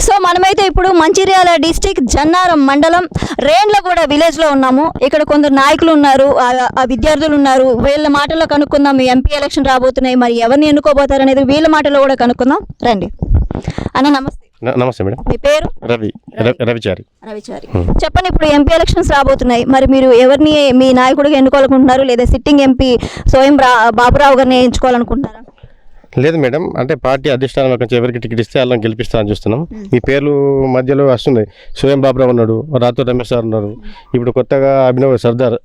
So మనమైతే ఇప్పుడు Mancherial district Jannaram మండలం రేండ్లగూడ విలేజ్లో ఉన్నాము. ఇక్కడ కొందరు నాయకులు ఉన్నారు ఆ- విద్యార్థులు ఉన్నారు. వీళ్ళ మాటల్లో కనుక్కుందాం. ఎంపీ ఎలక్షన్ రాబోతున్నాయి. మరి ఎవరిని ఎన్నుకోబోతారు అనేది వీళ్ళ మాటల్లో కూడా కనుక్కుందాం. రండి. అన్న నమస్తే. నమస్తే మేడం. మీ పేరు? రవి. రవిచారి. రవిచారి. చెప్పండి ఇప్పుడు ఎంపీ ఎలక్షన్స్ రాబోతున్నాయి. మరి మీరు ఎవరిని మీ నాయకుడిగా ఎన్నుకోవాలనుకుంటున్నారు? లేదా సిట్టింగ్ ఎంపీ స్వయం బాబురావు గారిని ఎంచుకోవాలనుకుంటున్నారా? లేదు మేడం అంటే పార్టీ అధిష్టానం కొంచెం ఎవరికి టికెట్ ఇస్తే వాళ్ళని గెలిపిస్తామని చూస్తున్నాం. ఈ పేర్లు మధ్యలో వస్తున్నాయి. స్వయం బాబురావు ఉన్నాడు రాతో రమేష్ సార్ ఉన్నారు. ఇప్పుడు కొత్తగా అభినవ్ సర్దార్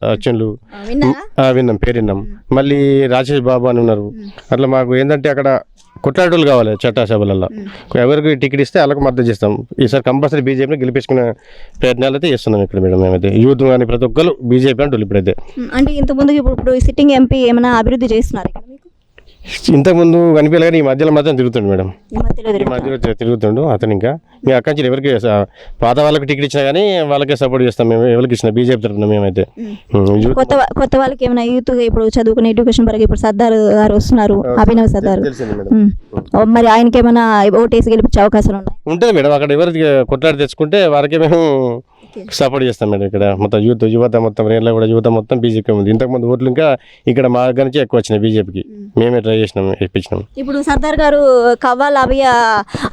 ఆ, విన్నాం పేరు విన్నాం. మళ్ళీ రాజేష్ బాబు అని ఉన్నారు. అట్లా మాకు ఏంటంటే అక్కడ కొట్లాటోళ్ళు కావాలి చట్టసభలలో ఎవరికి టికెట్ ఇస్తే వాళ్ళకి మద్దతు చేస్తాం. ఈసారి కంపల్సరీ బీజేపీని గెలిపించుకునే ప్రయత్నాలు అయితే చేస్తున్నాం ఇక్కడ మేడం మేమైతే. యూత్ కానీ ప్రతి ఒక్కరు బీజేపీ అంటూ ఇప్పుడైతే. అంటే ఇంతకుముందు ఇప్పుడు సిట్టింగ్ ఎంపీ ఏమైనా అభివృద్ధి చేస్తున్నారు ఇంతకుముందు కనిపించలే కానీ ఈ మధ్యలో మాత్రం తిరుగుతుండు మేడం. ఈ మధ్యలో తిరుగుతుండు అతను ఇంకా. మీ అక్కడి నుంచి ఎవరికి పాత వాళ్ళకి టికెట్ ఇచ్చినా కానీ వాళ్ళకే సపోర్ట్ చేస్తాం మేము ఎవరికి ఇచ్చిన బీజేపీ తరఫున మేమైతే. కొత్త కొత్త వాళ్ళకి ఏమైనా యూత్ ఇప్పుడు చదువుకునే ఎడ్యుకేషన్ పరంగా ఇప్పుడు సర్దార్ గారు వస్తున్నారు అభినవ్ సర్దార్. మరి ఆయనకి ఏమైనా ఓటేసి గెలిపించే అవకాశాలు ఉన్నాయి? ఉంటుంది మేడం అక్కడ ఎవరికి కొట్లాడి తెచ్చుకుంటే వారికే మేము సపోర్ట్ చేస్తాం మేడం ఇక్కడ. మొత్తం యూత్ యువత మొత్తం రేళ్ళ కూడా యువత మొత్తం బీజేపీ ఉంది. ఇంతకుముందు ఓట్లు ఇంకా ఇక్కడ మా దగ్గర నుంచి ఎక్కువ వచ్చినాయి బీజేపీకి. మేమే. ట్రై చేసినాం ఇప్పించినాం. ఇప్పుడు సర్దార్ గారు కవ్వాల అభయ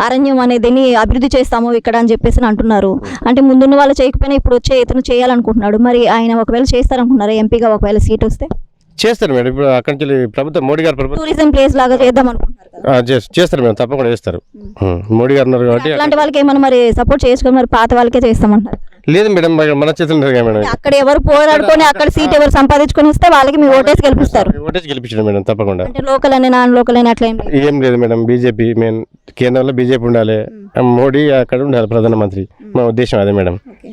అరణ్యం అనేదిని అభివృద్ధి చేస్తాము ఇక్కడ అని చెప్పేసి అంటున్నారు. అంటే ముందున్న వాళ్ళు చేయకపోయినా ఇప్పుడు వచ్చే ఇతను చేయాలనుకుంటున్నాడు. మరి ఆయన ఒకవేళ చేస్తారనుకుంటున్నారా ఎంపీగా ఒకవేళ సీట్ వస్తే? చేస్తారు మేడం. ఇప్పుడు అక్కడి నుంచి ప్రభుత్వం మోడీ గారు ప్రభుత్వం టూరిజం ప్లేస్ లాగా చేద్దాం అనుకుంటున్నారు చేస్తారు మేడం. తప్పకుండా చేస్తారు. మోడీ గారు ఉన్నారు కాబట్టి అలాంటి వాళ్ళకి ఏమైనా మరి సపోర్ట్ చేసుకొని మరి? పాత వాళ్ళకే చేస్తామంటారు లేదు మేడం మన చేతులు మేడం. అక్కడ ఎవరు పోరాడుకొని అక్కడ సీట్ ఎవరు సంపాదించుకొని వస్తే వాళ్ళకి మీ ఓటేసి గెలిపిస్తారు. ఓటేసి గెలిపించడం మేడం తప్పకుండా. అంటే లోకల్ అని నాన్ లోకల్ అని అట్లా ఏం లేదు? ఏం లేదు మేడం బీజేపీ మెయిన్ కేంద్రంలో బీజేపీ ఉండాలి. మోడీ అక్కడ ఉండాలి ప్రధానమంత్రి. మా ఉద్దేశం అదే మేడం.